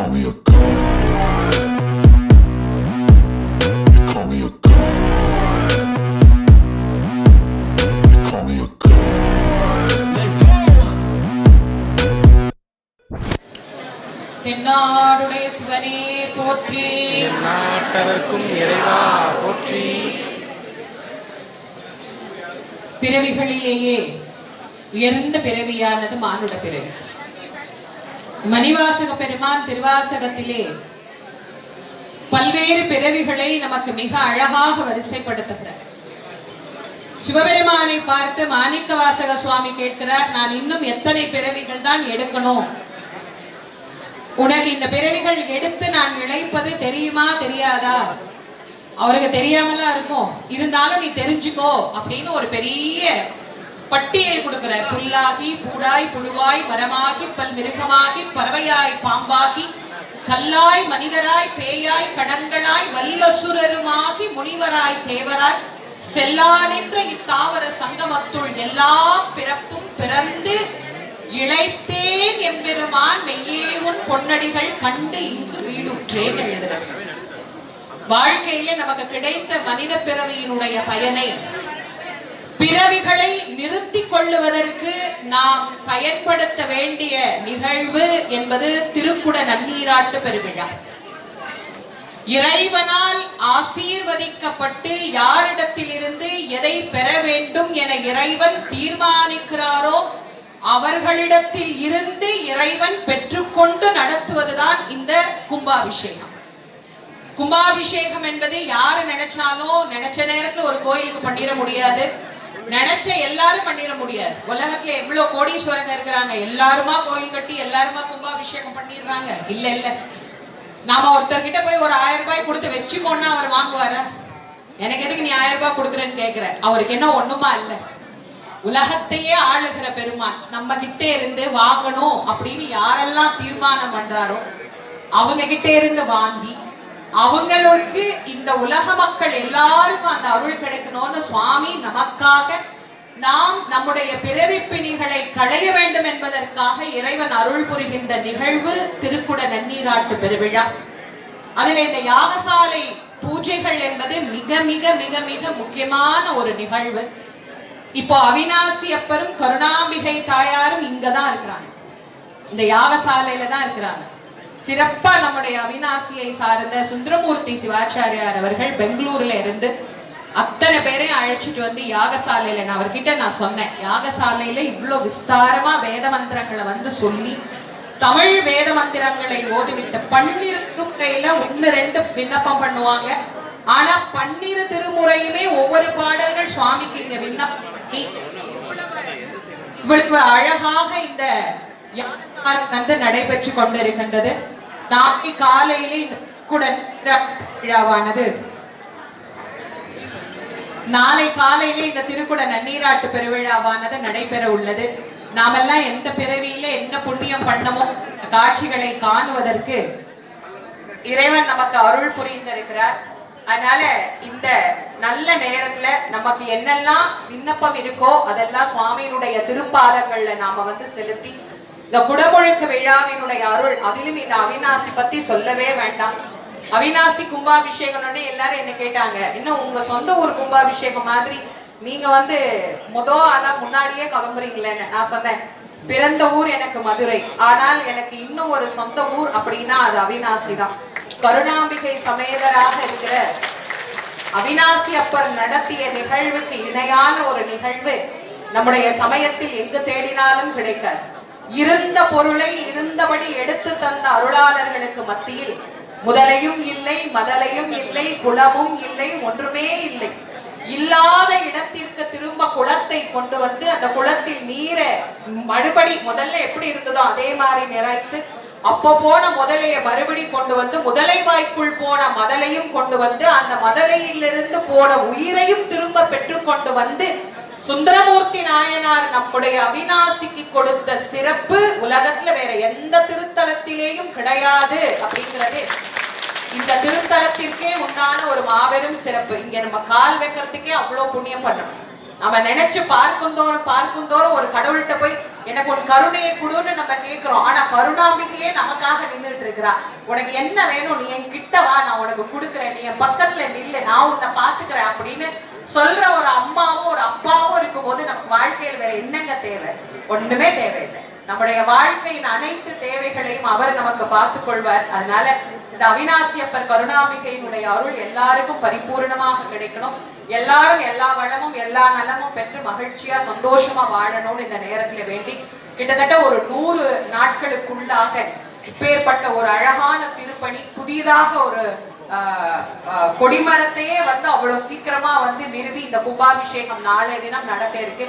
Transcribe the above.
call me a god. You call me a god. You call me a god. Let's go. தென்னாடுடைய சிவனே போற்றி நாட்டவர்க்கும் இறைவா போற்றி பிறவிகளிலேயே உயர்ந்த பிறவியானது மானுட பிறவி மணிவாசக பெருமான் திருவாசகத்திலே பல்வேறு பிறவிகளை நமக்கு மிக அழகாக வரிசைப்படுத்துகிறார். சிவபெருமானை பார்த்து மாணிக்க வாசக சுவாமி கேட்கிறார் நான் இன்னும் எத்தனை பிறவிகள் தான் எடுக்கணும்? உனக்கு இந்த பிறவிகள் எடுத்து நான் இழைப்பது தெரியுமா தெரியாதா? அவருக்கு தெரியாமலாம் இருக்கும். இருந்தாலும் நீ தெரிஞ்சுக்கோ அப்படின்னு ஒரு பெரிய பட்டியல் கொடுக்கிறார் புல்லாகி பூடாய் புழுவாய் மரமாகி பல் மிருகமாகி பறவையாய் பாம்பாகி கல்லாய் மனிதராய் பேயாய் கடங்களாய் வல்லசுரருமாகி முனிவராய் தேவராய் செல்லானின்ற இத்தாவர சங்கமத்துள் எல்லா பிறப்பும் பிறந்து இழைத்தேன் எம்பெருமான் மெய்யே உன் பொன்னடிகள் கண்டு இங்கு வீடுற்றேன் எழுதுகிறார். வாழ்க்கையில நமக்கு கிடைத்த மனித பிறவியினுடைய பயனை பிறவிகளை நிறுத்திக் கொள்ளுவதற்கு நாம் பயன்படுத்த வேண்டிய நிகழ்வு என்பது திருக்குட நன்னீராட்டு பெருவிழா. இறைவனால் ஆசீர்வதிக்கப்பட்டு யாரிடத்திலிருந்து எதை பெற வேண்டும் என இறைவன் தீர்மானிக்கிறாரோ அவர்களிடத்தில் இருந்து இறைவன் பெற்றுக்கொண்டு நடத்துவதுதான் இந்த கும்பாபிஷேகம். கும்பாபிஷேகம் என்பது யாரு நினைச்சாலும் நினைச்ச நேரத்துல ஒரு கோயிலுக்கு பண்ணிட முடியாது. நினைச்ச எல்லாரும் பண்ணிட முடியாது. உலகத்துல எவ்வளவு கோடீஸ்வரங்க இருக்கிறாங்க. எல்லாருமா கோயில் கட்டி எல்லாருமா கும்பாபிஷேகம் பண்ணிடுறாங்க. இல்ல இல்ல. நாம ஒருத்தர்கிட்ட போய் ஒரு ஆயிரம் ரூபாய் கொடுத்து வச்சுக்கோன்னா அவர் வாங்குவார? எனக்கு எதுக்கு நீ ஆயிரம் ரூபாய் கொடுக்குறேன்னு கேக்குற? அவருக்கு என்ன ஒண்ணுமா இல்ல. உலகத்தையே ஆளுகிற பெருமான். நம்ம கிட்டே இருந்து வாங்கணும் அப்படின்னு யாரெல்லாம் தீர்மானம் பண்றாரோ அவங்க கிட்டே இருந்து வாங்கி அவங்களுக்கு இந்த உலக மக்கள் எல்லாருக்கும் அந்த அருள் கிடைக்கணும்னு சுவாமி நமக்காக நாம் நம்முடைய பிறவி பிணிகளை களைய வேண்டும் என்பதற்காக இறைவன் அருள் புரிகின்ற நிகழ்வு திருக்குட நன்னீராட்டு பெருவிழா. அதில் இந்த யாகசாலை பூஜைகள் என்பது மிக மிக மிக மிக முக்கியமான ஒரு நிகழ்வு. இப்போ அவினாசி அப்பரும் கருணாம்பிகை தாயாரும் இங்கதான் இருக்கிறாங்க. இந்த யாகசாலையில தான் இருக்கிறாங்க. சிறப்பா நம்முடைய அவினாசியை சார்ந்த சுந்தரமூர்த்தி சிவாச்சாரியார் அவர்கள் பெங்களூர்ல இருந்து அத்தனை பேரையும் அழைச்சிட்டு வந்து யாகசாலையில நான் அவர்கிட்ட நான் சொன்னேன். யாகசாலையில இவ்வளவு விஸ்தாரமா வேத மந்திரங்களை வந்து சொல்லி தமிழ் வேத மந்திரங்களை ஓதுவித்த பன்னிரு திருமுறையில ஒண்ணு ரெண்டு விண்ணப்பம் பண்ணுவாங்க. ஆனா பன்னிரு திருமுறையுமே ஒவ்வொரு பாடல்கள் சுவாமிக்கு இங்க விண்ணப்பம் பண்ணி இவளுக்கு அழகாக இந்த யாகசாலை வந்து நடைபெற்று கொண்டிருக்கின்றது. நாளை காலையிலே இந்த விழாவானது. நாளை காலையிலே இந்த திருக்குட நன்னீராட்டு பெருவிழாவானது நடைபெற உள்ளது. நாமெல்லாம் எந்த பிறவியில என்ன புண்ணியம் பண்ணமோ காட்சிகளை காணுவதற்கு இறைவன் நமக்கு அருள் புரிந்திருக்கிறார். அதனால இந்த நல்ல நேரத்துல நமக்கு என்னெல்லாம் விண்ணப்பம் இருக்கோ அதெல்லாம் சுவாமியினுடைய திருப்பாதங்கள்ல நாம வந்து செலுத்தி இந்த குடமுழுக்கு விழாவினுடைய அருள் அதிலும் இந்த அவிநாசி பத்தி சொல்லவே வேண்டாம். அவிநாசி கும்பாபிஷேகம்னு எல்லாரும் என்ன கேட்டாங்க இன்னும் உங்க சொந்த ஊர் கும்பாபிஷேகம் மாதிரி நீங்க வந்து முத ஆளா முன்னாடியே கிளம்புறீங்களேன்னு நான் சொன்னேன். பிறந்த ஊர் எனக்கு மதுரை. ஆனால் எனக்கு இன்னும் ஒரு சொந்த ஊர் அப்படின்னா அது அவிநாசி தான். கருணாம்பிகை சமேதராக இருக்கிற அவிநாசி அப்பர் நடத்திய நிகழ்வுக்கு இணையான ஒரு நிகழ்வு நம்முடைய சமயத்தில் எங்கு தேடினாலும் கிடைக்காது. இருந்த பொருளை இருந்தபடி எடுத்து தந்த அருளாளர்களுக்கு மத்தியில் முதலையும் இல்லை மதலையும் இல்லை குளமும் இல்லை ஒன்றுமே இல்லை. இல்லாத இடத்திற்கு திரும்ப குளத்தை கொண்டு வந்து அந்த குளத்தில் நீரை மறுபடி முதல்ல எப்படி இருந்ததோ அதே மாதிரி நிறைத்து அப்ப போன முதலைய மறுபடி கொண்டு வந்து முதலை வாய்க்குள் போன மதலையும் கொண்டு வந்து அந்த மதலையிலிருந்து போன உயிரையும் திரும்ப பெற்றுக்கொண்டு வந்து சுந்தரமூர்த்தி நாயனார் நம்முடைய அவிநாசிக்கு கொடுத்த சிறப்பு உலகத்துல வேற எந்த திருத்தலத்திலேயும் கிடையாது அப்படிங்கிறது. இந்த திருத்தலத்திற்கே உண்டான ஒரு மாபெரும் சிறப்பு. இங்க நம்ம கால் வைக்கிறதுக்கே அவ்வளவு புண்ணியம் பண்ணணும். நம்ம நினைச்சு பார்க்கும் தோறும் பார்க்கும் தோறும் ஒரு கடவுள்கிட்ட போய் எனக்கு ஒரு கருணையை கொடுன்னு நம்ம கேட்கிறோம் ஆனா கருணாம்பிகையே நமக்காக நின்றுட்டு இருக்கிறா. உனக்கு என்ன வேணும்? நீ என் கிட்ட வா. நான் உனக்கு கொடுக்குறேன். நீ என் பக்கத்துல நில்லு. நான் உன்னை பாத்துக்கிறேன் அப்படின்னு சொல்ற ஒரு அம்மாவும் ஒரு அப்பா வாழ்க்கையில வேற என்னங்க தேவை? ஒண்ணுமே தேவையில்லை. நம்முடைய வாழ்க்கையின் அனைத்து தேவைகளையும் அவர் நமக்கு பார்த்துக் கொள்வார். அதனால இந்த அவினாசியப்பர் கருணாமிகையினுடைய அருள் எல்லாருக்கும் பரிபூர்ணமாக கிடைக்கணும். எல்லாரும் எல்லா வளமும் எல்லா நலமும் பெற்று மகிழ்ச்சியா சந்தோஷமா வாழணும்னு இந்த நேரத்துல வேண்டி கிட்டத்தட்ட ஒரு நூறு நாட்களுக்குள்ளாக இப்பேற்பட்ட ஒரு அழகான திருப்பணி புதிதாக ஒரு கொடிமரத்தையே வந்து அவ்வளவு சீக்கிரமா வந்து நிறுவி இந்த கும்பாபிஷேகம் நாளைய தினம் நடக்க இருக்கு.